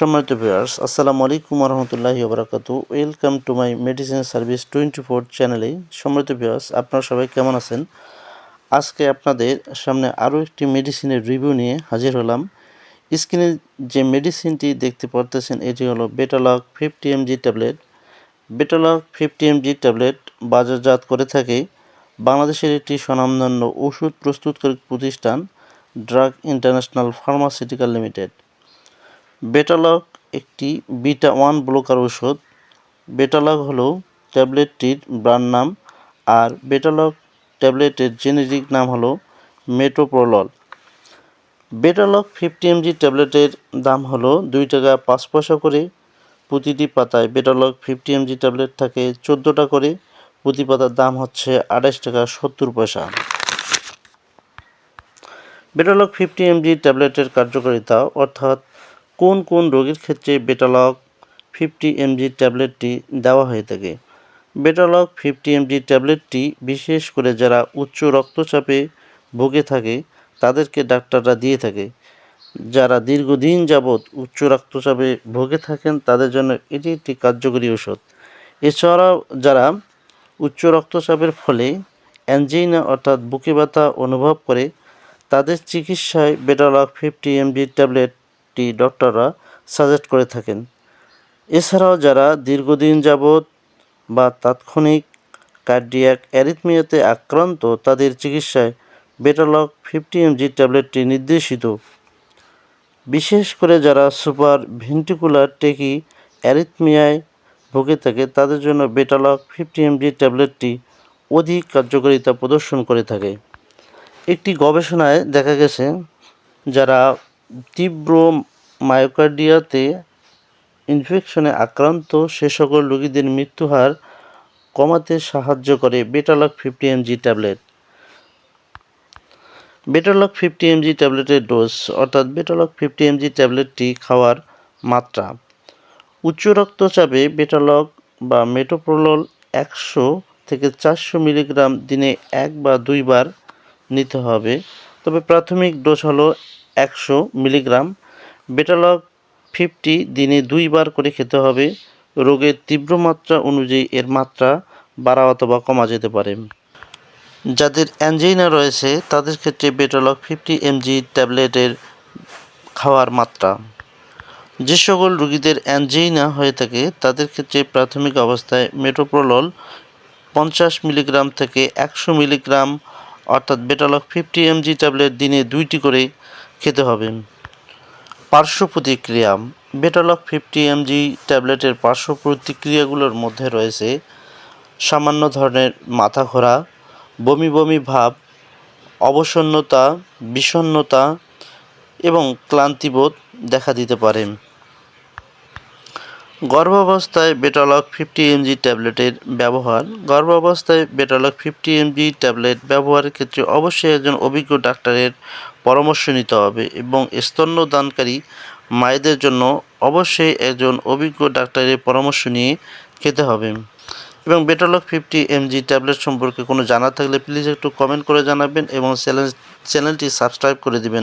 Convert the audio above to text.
সম্মানিত ভিউয়ার্স আসসালামু আলাইকুম রহমতুল্লাহি ওবরাকাতু। Welcome to my medicine service twenty four চ্যানেলে সম্মানিত ভিউয়ার্স আপনারা সবাই কেমন আছেন? আজকে আপনাদের সামনে আরও একটি মেডিসিনের রিভিউ নিয়ে হাজির হলাম। স্ক্রিনে যে মেডিসিনটি দেখতে পারতেছেন, এটি হলো Betaloc fifty MG tablet Betaloc fifty MG tablet বাজারজাত করে থাকে বাংলাদেশের একটি স্বনামধন্য ওষুধ প্রস্তুতকারী প্রতিষ্ঠান drug international pharmaceutical limited Betaloc একটি বিটা ওয়ান ব্লকার ওষুধ বেটালগ হলো ট্যাবলেটটির ব্র্যান্ড নাম আর বেটালগ ট্যাবলেটের জেনেরিক নাম হলো মেটোপ্রোলল। বেটালগ ফিফটি এমজি ট্যাবলেটের দাম হলো দুই টাকা পাঁচ পয়সা করে। প্রতিটি পাতায় বেটালগ ফিফটি এমজি ট্যাবলেট থাকে চোদ্দোটা করে। প্রতি পাতার দাম হচ্ছে আঠাশ টাকা সত্তর পয়সা। বেটালগ ফিফটি এমজি ট্যাবলেটের কার্যকারিতা অর্থাৎ কোন কোন রোগের ক্ষেত্রে বেটালগ ফিফটি এমজি ট্যাবলেটটি দেওয়া হয়ে থাকে? বেটালগ ফিফটি এমজি ট্যাবলেটটি বিশেষ করে যারা উচ্চ রক্তচাপে ভুগে থাকে, তাদেরকে ডাক্তাররা দিয়ে থাকে। যারা দীর্ঘদিন যাবৎ উচ্চ রক্তচাপে ভুগে থাকেন, তাদের জন্য এটি একটি কার্যকরী ওষুধ এছাড়াও যারা উচ্চ রক্তচাপের ফলে অ্যাঞ্জিনা অর্থাৎ বুকে ব্যথা অনুভব করে, তাদের চিকিৎসায় বেটালগ ফিফটি এমজি ট্যাবলেটটি ডক্টররা সাজেস্ট করে থাকেন। এছাড়াও যারা দীর্ঘদিন যাবৎ বা তাৎক্ষণিক কার্ডিয়াক অ্যারিথমিয়াতে আক্রান্ত, তাদের চিকিৎসায় বেটালক ফিফটি এমজি ট্যাবলেটটি নির্দেশিত। বিশেষ করে যারা সুপার ভেন্টিকুলার টেকি অ্যারিথমিয়ায় ভুগে থাকে, তাদের জন্য বেটালক ফিফটি এমজি ট্যাবলেটটি অধিক কার্যকারিতা প্রদর্শন করে থাকে। একটি গবেষণায় দেখা গেছে, যারা তীব্র মায়োকার্ডিয়াতে ইনফেকশনে আক্রান্ত সে সকল রোগীদের মৃত্যুহার কমাতে সাহায্য করে Betaloc fifty MG tablet. Betaloc fifty MG ট্যাবলেটের ডোজ, অর্থাৎ বেটালক ফিফটি এমজি ট্যাবলেটটি খাওয়ার মাত্রা। উচ্চ রক্তচাপে বেটালক বা মেটোপ্রোলল একশো থেকে চারশো মিলিগ্রাম দিনে এক বা দুইবার নিতে হবে। তবে প্রাথমিক ডোজ হলো একশো মিলিগ্রাম। বেটালগ ফিফটি দিনে দুইবার করে খেতে হবে। রোগের তীব্র মাত্রা অনুযায়ী এর মাত্রা বাড়া অথবা কমা যেতে পারে। যাদের অ্যাঞ্জাইনা রয়েছে, তাদের ক্ষেত্রে বেটালগ ফিফটি এমজি ট্যাবলেটের খাওয়ার মাত্রা। যে সকল রোগীদের অ্যাঞ্জাইনা হয়ে থাকে, তাদের ক্ষেত্রে প্রাথমিক অবস্থায় মেটোপ্রোলল পঞ্চাশ মিলিগ্রাম থেকে একশো মিলিগ্রাম, অর্থাৎ বেটালক ফিফটি এমজি ট্যাবলেট দিনে দুইটি করে খেতে হবে। পার্শ্ব প্রতিক্রিয়া বেটালক ফিফটি এমজি ট্যাবলেটের পার্শ্ব প্রতিক্রিয়াগুলোর মধ্যে রয়েছে সামান্য ধরনের মাথা ঘোরা বমি বমি ভাব, অবসন্নতা, বিষণ্নতা এবং ক্লান্তিবোধ দেখা দিতে পারে। গর্ভাবস্থায় বেটালক ফিফটি এমজি ট্যাবলেটের ব্যবহার। গর্ভাবস্থায় বেটালক ফিফটি এমজি ট্যাবলেট ব্যবহারের ক্ষেত্রে অবশ্যই একজন অভিজ্ঞ ডাক্তারের পরামর্শ নিতে হবে এবং স্তন্যদানকারী মায়েদের জন্য অবশ্যই একজন অভিজ্ঞ ডাক্তারের পরামর্শ নিয়ে খেতে হবে। এবং বেটালক ফিফটি এমজি ট্যাবলেট সম্পর্কে কোনো জানা থাকলে প্লিজ একটু কমেন্ট করে জানাবেন এবং চ্যানেল চ্যানেলটি সাবস্ক্রাইব করে দিবেন।